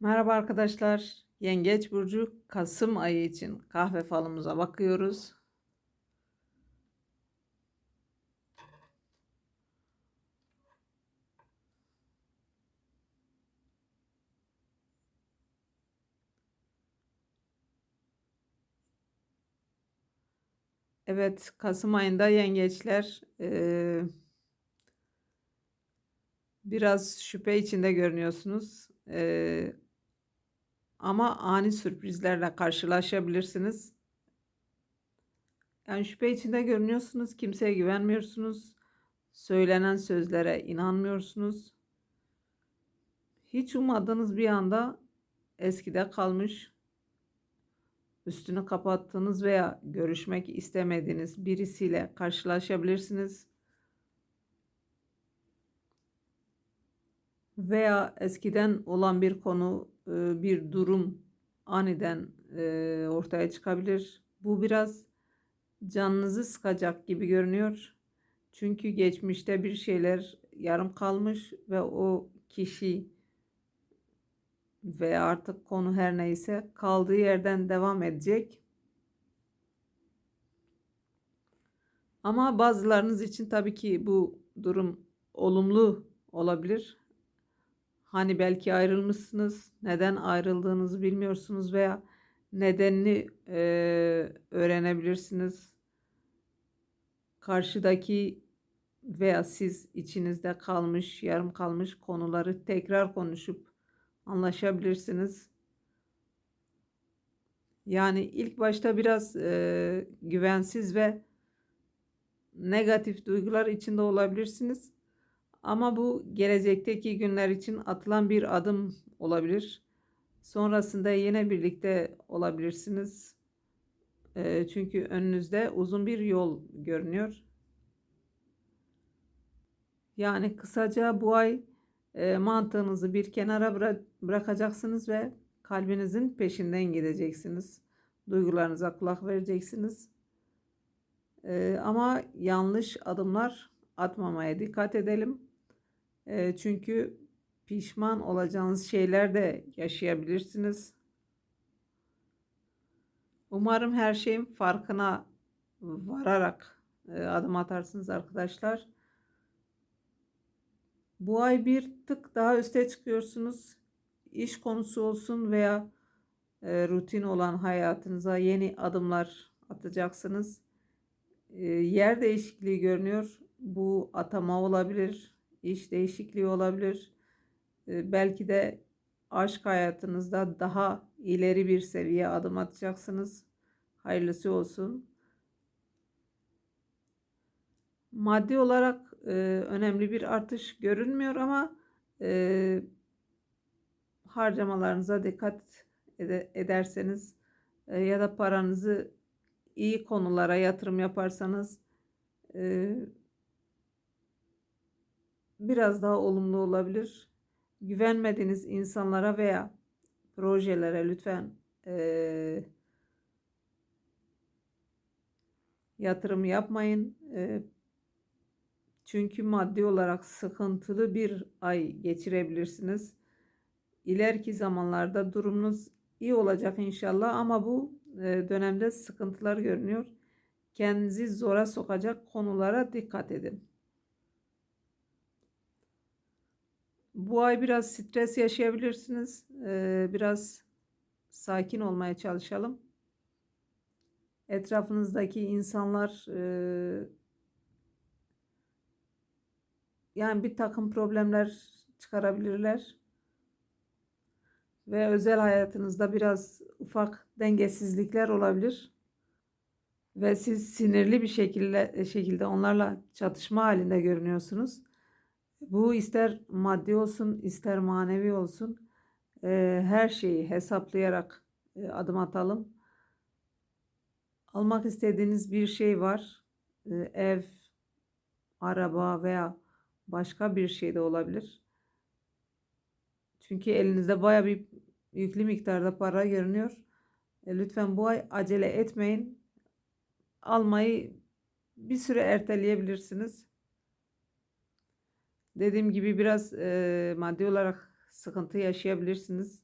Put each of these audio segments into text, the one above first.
Merhaba arkadaşlar. Yengeç burcu Kasım ayı için kahve falımıza bakıyoruz. Evet, Kasım ayında yengeçler eee, biraz şüphe içinde görünüyorsunuz. Eee, ama ani sürprizlerle karşılaşabilirsiniz. Yani şüphe içinde görünüyorsunuz, kimseye güvenmiyorsunuz, söylenen sözlere inanmıyorsunuz. Hiç ummadığınız bir anda eskide kalmış, üstünü kapattığınız veya görüşmek istemediğiniz birisiyle karşılaşabilirsiniz. Veya eskiden olan bir konu, bir durum aniden e, ortaya çıkabilir. Bu biraz canınızı sıkacak gibi görünüyor. Çünkü geçmişte bir şeyler yarım kalmış ve o kişi veya artık konu her neyse kaldığı yerden devam edecek. Ama bazılarınız için tabii ki bu durum olumlu olabilir. Hani belki ayrılmışsınız, neden ayrıldığınızı bilmiyorsunuz veya nedenini e, öğrenebilirsiniz. Karşıdaki veya siz içinizde kalmış, yarım kalmış konuları tekrar konuşup anlaşabilirsiniz. Yani ilk başta biraz e, güvensiz ve negatif duygular içinde olabilirsiniz. Ama bu gelecekteki günler için atılan bir adım olabilir. Sonrasında yine birlikte olabilirsiniz. E, çünkü önünüzde uzun bir yol görünüyor. Yani kısaca bu ay e, mantığınızı bir kenara bıra- bırakacaksınız ve kalbinizin peşinden gideceksiniz. Duygularınıza kulak vereceksiniz. E, ama yanlış adımlar atmamaya dikkat edelim. E, çünkü pişman olacağınız şeyler de yaşayabilirsiniz. Umarım her şeyin farkına vararak e, adım atarsınız arkadaşlar. Bu ay bir tık daha üste çıkıyorsunuz. İş konusu olsun veya e, rutin olan hayatınıza yeni adımlar atacaksınız. E, yer değişikliği görünüyor. Bu atama olabilir, iş değişikliği olabilir. E, belki de aşk hayatınızda daha ileri bir seviye adım atacaksınız. Hayırlısı olsun. Maddi olarak e, önemli bir artış görünmüyor ama e, harcamalarınıza dikkat ede- ederseniz e, ya da paranızı iyi konulara yatırım yaparsanız e, biraz daha olumlu olabilir. Güvenmediğiniz insanlara veya projelere lütfen e, yatırım yapmayın. E, çünkü maddi olarak sıkıntılı bir ay geçirebilirsiniz. İleriki zamanlarda durumunuz iyi olacak inşallah ama bu e, dönemde sıkıntılar görünüyor. Kendinizi zora sokacak konulara dikkat edin. Bu ay biraz stres yaşayabilirsiniz. E, biraz sakin olmaya çalışalım. Etrafınızdaki insanlar e, yani bir takım problemler çıkarabilirler. Ve özel hayatınızda biraz ufak dengesizlikler olabilir. Ve siz sinirli bir şekilde şekilde onlarla çatışma halinde görünüyorsunuz. Bu ister maddi olsun, ister manevi olsun. e, her şeyi hesaplayarak e, adım atalım. Almak istediğiniz bir şey var. E, ev, araba veya başka bir şey de olabilir. Çünkü elinizde baya bir yüklü miktarda para görünüyor. E, lütfen bu ay acele etmeyin. Almayı bir süre erteleyebilirsiniz. Dediğim gibi biraz e, maddi olarak sıkıntı yaşayabilirsiniz.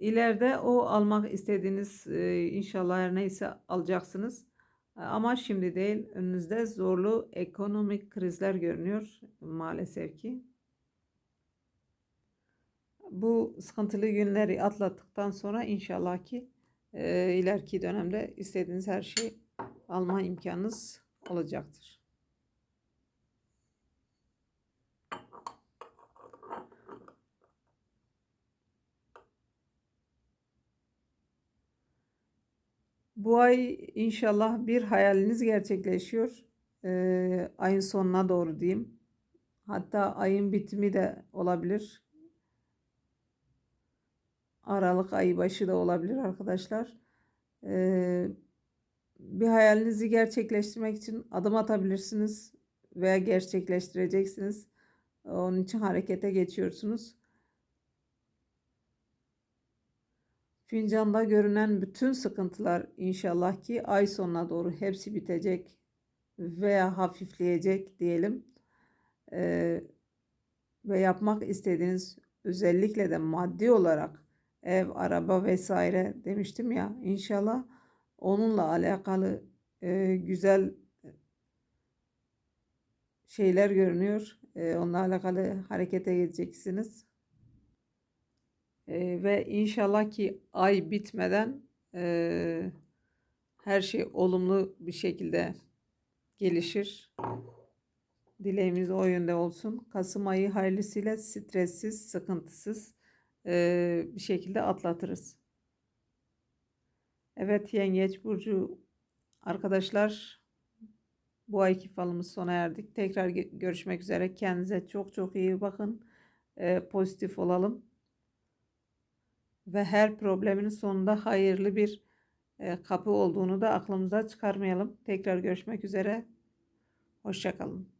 İleride o almak istediğiniz e, inşallah her neyse alacaksınız. E, Ama şimdi değil. Önünüzde zorlu ekonomik krizler görünüyor maalesef ki. Bu sıkıntılı günleri atlattıktan sonra inşallah ki e, ileriki dönemde istediğiniz her şeyi alma imkanınız olacaktır. Bu ay inşallah bir hayaliniz gerçekleşiyor. Ee, ayın sonuna doğru diyeyim. Hatta ayın bitimi de olabilir. Aralık ayı başı da olabilir arkadaşlar. Ee, bir hayalinizi gerçekleştirmek için adım atabilirsiniz veya gerçekleştireceksiniz. Onun için harekete geçiyorsunuz. Fincanda görünen bütün sıkıntılar inşallah ki ay sonuna doğru hepsi bitecek veya hafifleyecek diyelim. Ee, ve yapmak istediğiniz özellikle de maddi olarak ev, araba vesaire demiştim ya inşallah onunla alakalı e, güzel şeyler görünüyor. E, onunla alakalı harekete geçeceksiniz. Ve inşallah ki ay bitmeden e, her şey olumlu bir şekilde gelişir. Dileğimiz o yönde olsun. Kasım ayı hayırlısıyla stressiz, sıkıntısız e, bir şekilde atlatırız. Evet Yengeç Burcu arkadaşlar bu ayki falımız sona erdik. Tekrar görüşmek üzere. Kendinize çok çok iyi bakın. E, pozitif olalım. Ve her problemin sonunda hayırlı bir e, kapı olduğunu da aklımıza çıkarmayalım. Tekrar görüşmek üzere. Hoşçakalın.